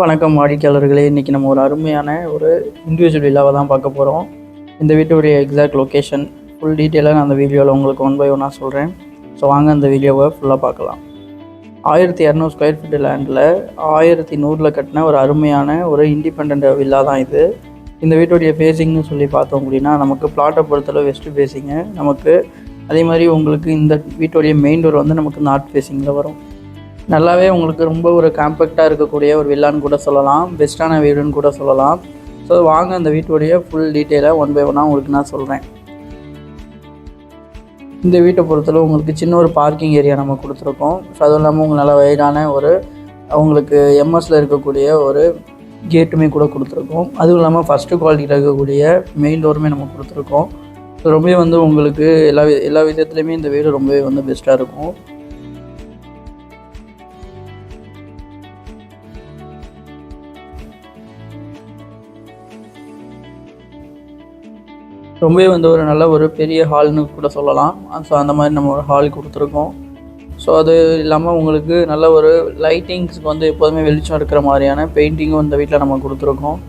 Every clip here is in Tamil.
வணக்கம் வாடிக்கையாளர்களே. இன்றைக்கி நம்ம ஒரு அருமையான ஒரு இண்டிவிஜுவல் வில்லாவை தான் பார்க்க போகிறோம் இந்த வீட்டுடைய எக்ஸாக்ட் லொக்கேஷன் ஃபுல் டீட்டெயிலாக நான் அந்த வீடியோவில் உங்களுக்கு ஒன் பை ஒன்னாக சொல்கிறேன் ஸோ வாங்க அந்த வீடியோவை ஃபுல்லாக பார்க்கலாம். ஆயிரத்தி இரநூறு ஸ்கொயர் ஃபீட் லேண்டில் ஆயிரத்தி நூறில் கட்டின ஒரு அருமையான ஒரு இண்டிபெண்ட் வில்லா தான் இது. இந்த வீட்டுடைய ஃபேஸிங்னு சொல்லி பார்த்தோம் அப்படின்னா நமக்கு பிளாட்டை பொறுத்தளவு வெஸ்ட்டு ஃபேஸிங்கு நமக்கு அதே மாதிரி உங்களுக்கு இந்த வீட்டுடைய மெயின் டோர் வந்து நமக்கு நார்த் ஃபேஸிங்கில் வரும். நல்லாவே உங்களுக்கு ரொம்ப ஒரு காம்பேக்டாக இருக்கக்கூடிய ஒரு வில்லான்னு கூட சொல்லலாம். பெஸ்ட்டான வீடுன்னு கூட சொல்லலாம். ஸோ வாங்க அந்த வீட்டுடைய ஃபுல் டீட்டெயிலாக ஒன் பை ஒன்னாக உங்களுக்கு நான் சொல்கிறேன் இந்த வீட்டை பொறுத்தளவு உங்களுக்கு சின்ன ஒரு பார்க்கிங் ஏரியா நம்ம கொடுத்துருக்கோம். ஸோ அதுவும் இல்லாமல் உங்களுக்கு நல்ல வயதான ஒரு உங்களுக்கு எம்எஸில் இருக்கக்கூடிய ஒரு கேட்டுமே கூட கொடுத்துருக்கோம். அதுவும் இல்லாமல் ஃபஸ்ட்டு குவாலிட்டியில் இருக்கக்கூடிய மெயின் டோருமே நம்ம கொடுத்துருக்கோம். ஸோ ரொம்பவே வந்து உங்களுக்கு எல்லா வி- எல்லா விதத்துலையுமே இந்த வீடு ரொம்பவே வந்து பெஸ்ட்டாக இருக்கும். ரொம்பவே வந்து ஒரு நல்ல ஒரு பெரிய ஹால்னு கூட சொல்லலாம். ஸோ அந்த மாதிரி நம்ம ஒரு ஹால் கொடுத்துருக்கோம். ஸோ அது இல்லாமல் உங்களுக்கு நல்ல ஒரு லைட்டிங்ஸ்க்கு வந்து எப்போதுமே வெளிச்சம் இருக்கிற மாதிரியான பெயிண்டிங்கும் இந்த வீட்டில் நம்ம கொடுத்துருக்கோம்.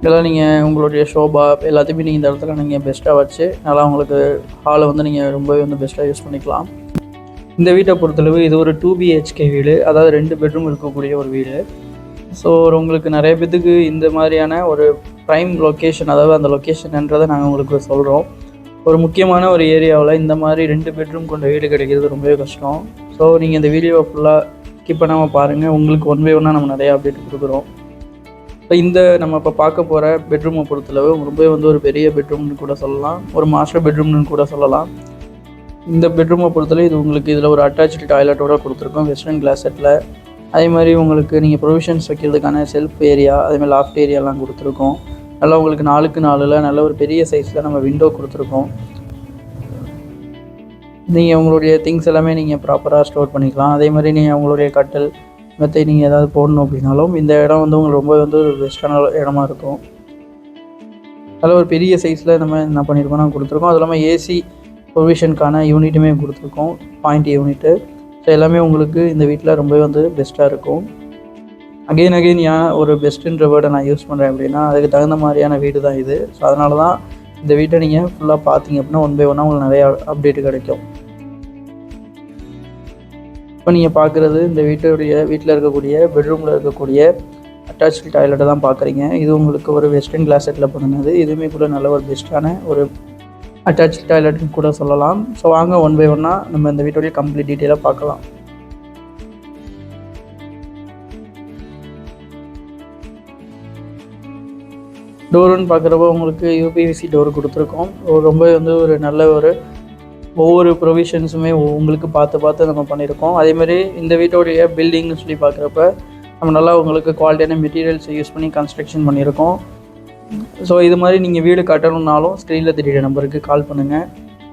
இதெல்லாம் நீங்கள் உங்களுடைய ஷோபா எல்லாத்தையுமே நீங்கள் இந்த இடத்துல நீங்கள் பெஸ்ட்டாக வச்சு நல்லா உங்களுக்கு ஹாலை வந்து நீங்கள் ரொம்பவே வந்து பெஸ்ட்டாக யூஸ் பண்ணிக்கலாம். இந்த வீட்டை பொறுத்தளவு இது ஒரு டூ பிஹெச்கே வீடு. அதாவது ரெண்டு பெட்ரூம் இருக்கக்கூடிய ஒரு வீடு. ஸோ உங்களுக்கு நிறைய பேத்துக்கு இந்த மாதிரியான ஒரு ப்ரைம் லொக்கேஷன் அதாவது அந்த லொக்கேஷன்ன்றதை நாங்கள் உங்களுக்கு சொல்கிறோம் ஒரு முக்கியமான ஒரு ஏரியாவில் இந்த மாதிரி ரெண்டு பெட்ரூம் கொண்ட வீடு கிடைக்கிறது ரொம்பவே கஷ்டம். ஸோ நீங்கள் இந்த வீடியோவை ஃபுல்லாக ஸ்கிப் பண்ணாமல் பாருங்கள் உங்களுக்கு ஒன் பை ஒன்னாக நம்ம நிறையா அப்டேட் கொடுக்குறோம். இப்போ இந்த நம்ம இப்போ பார்க்க போகிற பெட்ரூமை பொறுத்தளவு ரொம்பவே வந்து ஒரு பெரிய பெட்ரூம்னு கூட சொல்லலாம். ஒரு மாஸ்டர் பெட்ரூம்னு கூட சொல்லலாம். இந்த பெட்ரூமை பொறுத்தளவு இது உங்களுக்கு இதில் ஒரு அட்டாச்சு டாய்லெட்டோட கொடுத்துருக்கோம். வெஸ்டர்ன் கிளாஸ் செட்டில் அதே மாதிரி உங்களுக்கு நீங்கள் ப்ரொவிஷன்ஸ் வைக்கிறதுக்கான செல்ஃப் ஏரியா அதேமாதிரி லாஃப்ட் ஏரியாலாம் கொடுத்துருக்கோம். நல்லா உங்களுக்கு நாலுக்கு நாலில் நல்ல ஒரு பெரிய சைஸில் நம்ம விண்டோ கொடுத்துருக்கோம். நீங்கள் உங்களுடைய திங்ஸ் எல்லாமே நீங்கள் ப்ராப்பராக ஸ்டோர் பண்ணிக்கலாம். அதே மாதிரி நீங்கள் உங்களுடைய கட்டல் மெத்தை நீங்கள் ஏதாவது போடணும் அப்படின்னாலும் இந்த இடம் வந்து உங்களுக்கு ரொம்ப வந்து ஒரு பெஸ்ட்டான இடமா இருக்கும். அதில் ஒரு பெரிய சைஸில் நம்ம என்ன பண்ணியிருக்கோம் நாங்கள் கொடுத்துருக்கோம் அது இல்லாமல் ஏசி ப்ரொவிஷனுக்கான யூனிட்டுமே கொடுத்துருக்கோம். பாயிண்ட் யூனிட்டு ஸோ எல்லாமே உங்களுக்கு இந்த வீட்டில் ரொம்பவே வந்து பெஸ்ட்டாக இருக்கும். அகெயின் அகைன் ஏன் ஒரு பெஸ்ட்டுன்ற வேர்டை நான் யூஸ் பண்ணுறேன் அப்படின்னா அதுக்கு தகுந்த மாதிரியான வீடு தான் இது. ஸோ அதனால தான் இந்த வீட்டை நீங்கள் ஃபுல்லாக பார்த்தீங்க அப்படின்னா ஒன் பை ஒன்னாக உங்களுக்கு நிறைய அப்டேட் கிடைக்கும். இப்போ நீங்கள் பார்க்குறது இந்த வீட்டுடைய வீட்டில் இருக்கக்கூடிய பெட்ரூமில் இருக்கக்கூடிய அட்டாச்சு டாய்லெட்டை தான் பார்க்குறீங்க இது உங்களுக்கு ஒரு வெஸ்டர்ன் கிளாஸ் செட்டில் பண்ணுனது. இதுவுமே கூட நல்ல ஒரு பெஸ்ட்டான ஒரு அட்டாச் டாய்லெட்னு கூட சொல்லலாம். ஸோ வாங்க ஒன் பை ஒன்னாக நம்ம இந்த வீட்டோடைய கம்ப்ளீட் டீட்டெயிலாக பார்க்கலாம். டோருன்னு பார்க்குறப்போ உங்களுக்கு யூபிவிசி டோர் கொடுத்துருக்கோம். ரொம்ப வந்து ஒரு நல்ல ஒரு ஒவ்வொரு ப்ரொவிஷன்ஸுமே உங்களுக்கு பார்த்து பார்த்து நம்ம பண்ணியிருக்கோம். அதேமாதிரி இந்த வீட்டோடைய பில்டிங்னு சொல்லி பார்க்குறப்ப நம்ம நல்லா உங்களுக்கு குவாலிட்டியான மெட்டீரியல்ஸை யூஸ் பண்ணி கன்ஸ்ட்ரக்ஷன் பண்ணியிருக்கோம். ஸோ இது மாதிரி நீங்கள் வீடு கட்டணும்னாலும் ஸ்க்ரீனில் தெரியுற நம்பருக்கு கால் பண்ணுங்கள்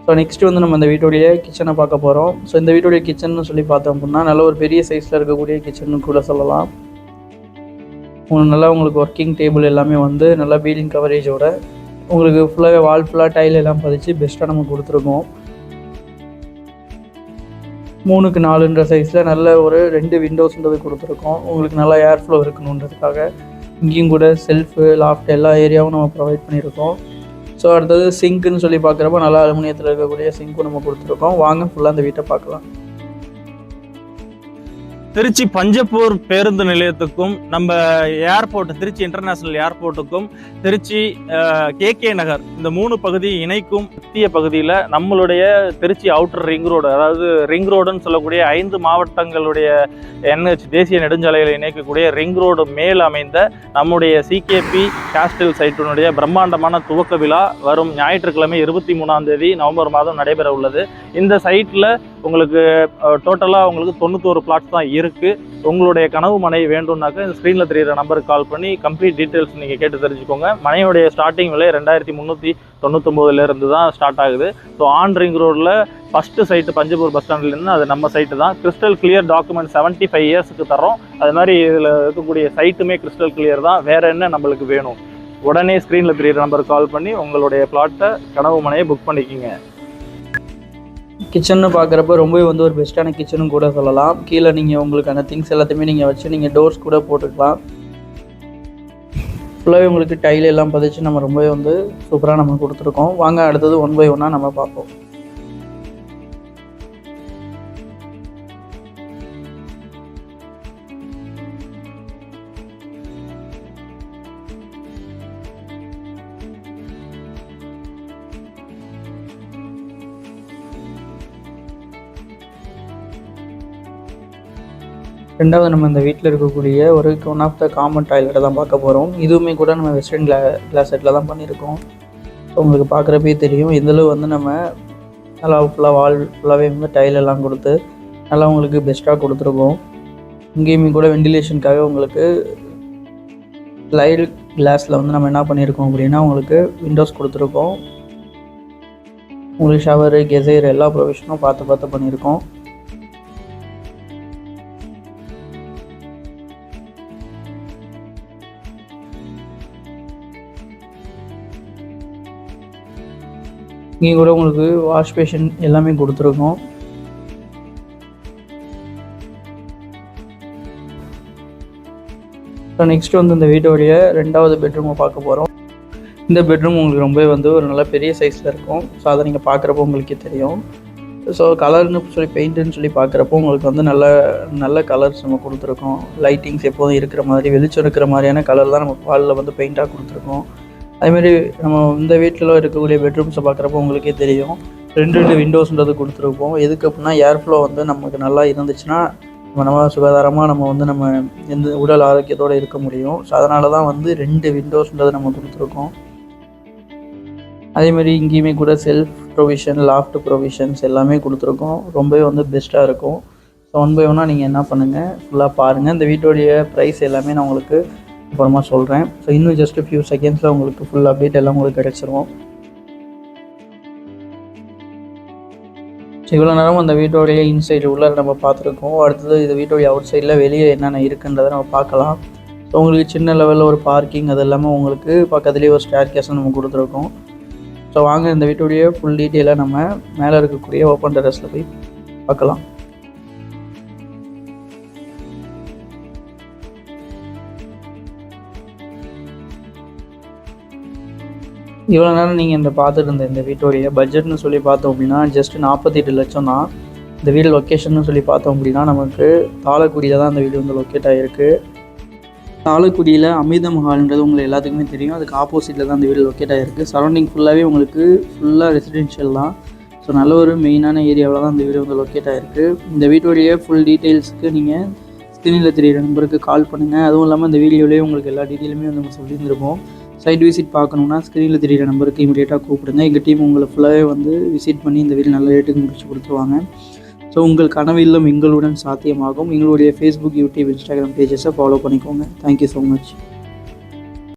ஸோ நெக்ஸ்ட்டு வந்து நம்ம இந்த வீட்டுடைய கிச்சனை பார்க்க போகிறோம் ஸோ இந்த வீட்டுடைய கிச்சன் சொல்லி பார்த்தோம் அப்படின்னா நல்ல ஒரு பெரிய சைஸில் இருக்கக்கூடிய கிச்சன் கூட சொல்லலாம். நல்லா உங்களுக்கு ஒர்க்கிங் டேபிள் எல்லாமே வந்து நல்லா பீலிங் கவரேஜோட உங்களுக்கு ஃபுல்லாகவே வால் ஃபுல்லாக டைல் எல்லாம் பதிச்சு பெஸ்ட்டாக நம்ம கொடுத்துருக்கோம். மூணுக்கு நாலுன்ற சைஸில் நல்ல ஒரு ரெண்டு விண்டோஸ்ன்றது கொடுத்துருக்கோம். உங்களுக்கு நல்லா ஏர் ஃப்ளோ இருக்கணுன்றதுக்காக. இங்கேயும் கூட செல்ஃபு லாஃப்ட் எல்லா ஏரியாவும் நம்ம ப்ரொவைட் பண்ணியிருக்கோம். ஸோ அடுத்தது சிங்க்குன்னு சொல்லி பார்க்குறப்ப நல்லா அலுமினியத்தில் இருக்கக்கூடிய சிங்க்கும் நம்ம கொடுத்துருக்கோம். வாங்க ஃபுல்லாக அந்த வீட்டை பார்க்கலாம். திருச்சி பஞ்சப்பூர் பேருந்து நிலையத்துக்கும் நம்ம ஏர்போர்ட் திருச்சி இன்டர்நேஷனல் ஏர்போர்ட்டுக்கும் திருச்சி கேகே நகர் இந்த மூணு பகுதி இணைக்கும் மத்திய பகுதியில் நம்மளுடைய திருச்சி அவுட்டர் ரிங் ரோடு அதாவது ரிங் ரோடுன்னு சொல்லக்கூடிய ஐந்து மாவட்டங்களுடைய என்ஹெச் தேசிய நெடுஞ்சாலைகளை இணைக்கக்கூடிய ரிங் ரோடு மேல் அமைந்த நம்முடைய சிகேபி கேஸ்டில் சைட்டினுடைய பிரம்மாண்டமான துவக்க விழா வரும் ஞாயிற்றுக்கிழமை இருபத்தி மூணாம் தேதி நவம்பர் மாதம் நடைபெற உள்ளது இந்த சைட்டில் உங்களுக்கு டோட்டலாக உங்களுக்கு தொண்ணூத்தோரு பிளாட்ஸ் தான் இருக்குது உங்களுடைய கனவு மனை வேண்டும்னாக்க இந்த ஸ்க்ரீனில் தெரிகிற நம்பருக்கு கால் பண்ணி கம்ப்ளீட் டீட்டெயில்ஸ் நீங்கள் கேட்டு தெரிஞ்சுக்கோங்க. மனையுடைய ஸ்டார்டிங் விலை ரெண்டாயிரத்தி முந்நூற்றி தொண்ணூத்தொம்போதுலேருந்து தான் ஸ்டார்ட் ஆகுது. ஸோ ஆன் ரிங் ரோடில் ஃபஸ்ட்டு சைட்டு பஞ்சபூர் பஸ் ஸ்டாண்ட்லேருந்து அது நம்ம சைட்டு தான். Crystal clear document seventy five இயர்ஸ்க்கு தரோம் அது மாதிரி இதில் இருக்கக்கூடிய சைட்டுமே கிறிஸ்டல் கிளியர் தான். வேறு என்ன நம்மளுக்கு வேணும்? உடனே ஸ்க்ரீனில் தெரியிற நம்பருக்கு கால் பண்ணி உங்களுடைய பிளாட்டை கனவு மனையை புக் பண்ணிக்கிங்க. கிச்சன்னு பார்க்குறப்ப ரொம்பவே வந்து ஒரு பெஸ்ட்டான கிச்சனும் கூட சொல்லலாம். கீழே நீங்கள் உங்களுக்கான திங்ஸ் எல்லாத்தையுமே நீங்கள் வச்சு நீங்கள் டோர்ஸ் கூட போட்டுக்கலாம். ஃபுல்லாகவே உங்களுக்கு டைல் எல்லாம் பதிச்சு நம்ம ரொம்பவே வந்து சூப்பராக நம்ம கொடுத்துருக்கோம். வாங்க அடுத்தது ஒன் பை ஒன்னாக நம்ம பார்ப்போம். ரெண்டாவது நம்ம இந்த வீட்டில் இருக்கக்கூடிய ஒரு ஒன் ஆஃப் த காமன் டாய்லெட்டை தான் பார்க்க போகிறோம் இதுவுமே கூட நம்ம வெஸ்டர்ன் கிளா கிளாஸ் செட்டில் தான் பண்ணியிருக்கோம். ஸோ உங்களுக்கு பார்க்குறப்பே தெரியும். இதில் வந்து நம்ம நல்லா ஃபுல்லாக வால் ஃபுல்லாகவே வந்து டைல் எல்லாம் கொடுத்து நல்லா உங்களுக்கு பெஸ்ட்டாக கொடுத்துருக்கோம். இங்கேயுமே கூட வெண்டிலேஷனுக்காக உங்களுக்கு ஸ்லைடு கிளாஸில் வந்து நம்ம என்ன பண்ணியிருக்கோம் அப்படின்னா உங்களுக்கு விண்டோஸ் கொடுத்துருக்கோம். உங்களுக்கு ஷவரு கெசைர் எல்லா ப்ரொவிஷனும் பார்த்து பார்த்து பண்ணியிருக்கோம். இங்கே கூட உங்களுக்கு வாஷ் பேஷன் எல்லாமே கொடுத்துருக்கோம். ஸோ நெக்ஸ்ட் வந்து இந்த வீட்டோடைய ரெண்டாவது பெட்ரூமை பார்க்க போகிறோம் இந்த பெட்ரூம் உங்களுக்கு ரொம்பவே வந்து ஒரு நல்ல பெரிய சைஸில் இருக்கும். ஸோ அதை நீங்கள் பார்க்குறப்போ உங்களுக்கே தெரியும். ஸோ கலர்னு சொல்லி பெயிண்ட்டுன்னு சொல்லி பார்க்குறப்போ உங்களுக்கு வந்து நல்ல நல்ல கலர்ஸ் நம்ம கொடுத்துருக்கோம். லைட்டிங்ஸ் எப்போதும் இருக்கிற மாதிரி வெளிச்சம் இருக்கிற மாதிரியான கலர் தான் நம்ம பாலில் வந்து பெயிண்ட்டாக கொடுத்துருக்கோம். அதேமாதிரி நம்ம இந்த வீட்டில் இருக்கக்கூடிய பெட்ரூம்ஸை பார்க்குறப்போ உங்களுக்கே தெரியும். ரெண்டு ரெண்டு விண்டோஸ்ன்றது கொடுத்துருப்போம். எதுக்கு அப்படின்னா ஏர் ஃப்ளோ வந்து நமக்கு நல்லா இருந்துச்சுன்னா நம்ம நம்ம சுகாதாரமாக நம்ம வந்து நம்ம எந்த உடல் ஆரோக்கியத்தோடு இருக்க முடியும். ஸோ அதனால தான் வந்து ரெண்டு விண்டோஸ்ன்றது நம்ம கொடுத்துருக்கோம். அதேமாதிரி இங்கேயுமே கூட செல்ஃப் ப்ரொவிஷன் லாஃப்ட் ப்ரொவிஷன்ஸ் எல்லாமே கொடுத்துருக்கோம். ரொம்பவே வந்து பெஸ்ட்டாக இருக்கும். ஸோ ஒன் பை ஒன்னாக நீங்கள் என்ன பண்ணுங்கள் ஃபுல்லாக பாருங்கள் இந்த வீட்டோடைய ப்ரைஸ் எல்லாமே நான் உங்களுக்கு அப்புறமா சொல்கிறேன் ஸோ இன்னும் ஜஸ்ட் ஃபியூ செகண்ட்ஸில் உங்களுக்கு ஃபுல் அப்டேட் எல்லாம் உங்களுக்கு கிடச்சிரும். ஸோ இவ்வளோ நேரம் அந்த வீட்டோடைய இன்சைடு உள்ளே நம்ம பார்த்துருக்கோம். அடுத்தது இந்த வீட்டோடைய அவுட் சைடில் வெளியே என்னென்ன இருக்குன்றதை நம்ம பார்க்கலாம். ஸோ உங்களுக்கு சின்ன லெவலில் ஒரு பார்க்கிங் அது எல்லாமே உங்களுக்கு பக்கத்துலேயே ஒரு ஸ்டேர் கேஸும் நம்ம கொடுத்துருக்கோம். ஸோ வாங்க இந்த வீட்டுடைய ஃபுல் டீட்டெயிலாக நம்ம மேலே இருக்கக்கூடிய ஓப்பன் டெரஸில் போய் பார்க்கலாம். இவ்வளோ நேரம் நீங்கள் இந்த பார்த்துட்டு இருந்த இந்த வீட்டோடைய பட்ஜெட்னு சொல்லி பார்த்தோம் அப்படின்னா ஜஸ்ட் நாற்பத்தெட்டு லட்சம் தான். இந்த வீடு லொக்கேஷன் சொல்லி பார்த்தோம் அப்படின்னா நமக்கு தாளக்குடியில் தான் இந்த வீடு வந்து லொக்கேட் ஆகிருக்கு தாளக்குடியில் அமிர்த மஹால்ன்றது உங்களுக்கு எல்லாத்துக்குமே தெரியும். அதுக்கு ஆப்போசிட்டில் தான் இந்த வீடு லொக்கேட் ஆகிருக்கு சரௌண்டிங் ஃபுல்லாகவே உங்களுக்கு ஃபுல்லாக ரெசிடென்ஷியல் தான். ஸோ நல்ல ஒரு மெயினான ஏரியாவில் தான் இந்த வீடு வந்து லொக்கேட் ஆகிருக்கு இந்த வீட்டுடைய ஃபுல் டீட்டெயில்ஸ்க்கு நீங்கள் ஸ்க்ரீனில் தெரியிற நம்பருக்கு கால் பண்ணுங்கள் அதுவும் இல்லாமல் இந்த வீடியோலேயே உங்களுக்கு எல்லா டீட்டெயிலுமே வந்து நம்ம சொல்லியிருந்திருப்போம். சைட் விசிட் பார்க்கணுன்னா ஸ்க்ரீனில் தெரியிற நம்பருக்கு இமீடியட்டாக கூப்பிடுங்க. எங்கள் டீம் உங்களை ஃபுல்லாகவே வந்து விசிட் பண்ணி இந்த வீடு நல்ல ரேட்டுக்கு முடிச்சு கொடுத்துருவாங்க. ஸோ உங்கள் கனவு இல்லம் எங்களுடன் சாத்தியமாகும். எங்களுடைய ஃபேஸ்புக் யூடியூப் இன்ஸ்டாகிராம் பேஜஸை ஃபாலோ பண்ணிக்கோங்க. Thank you so much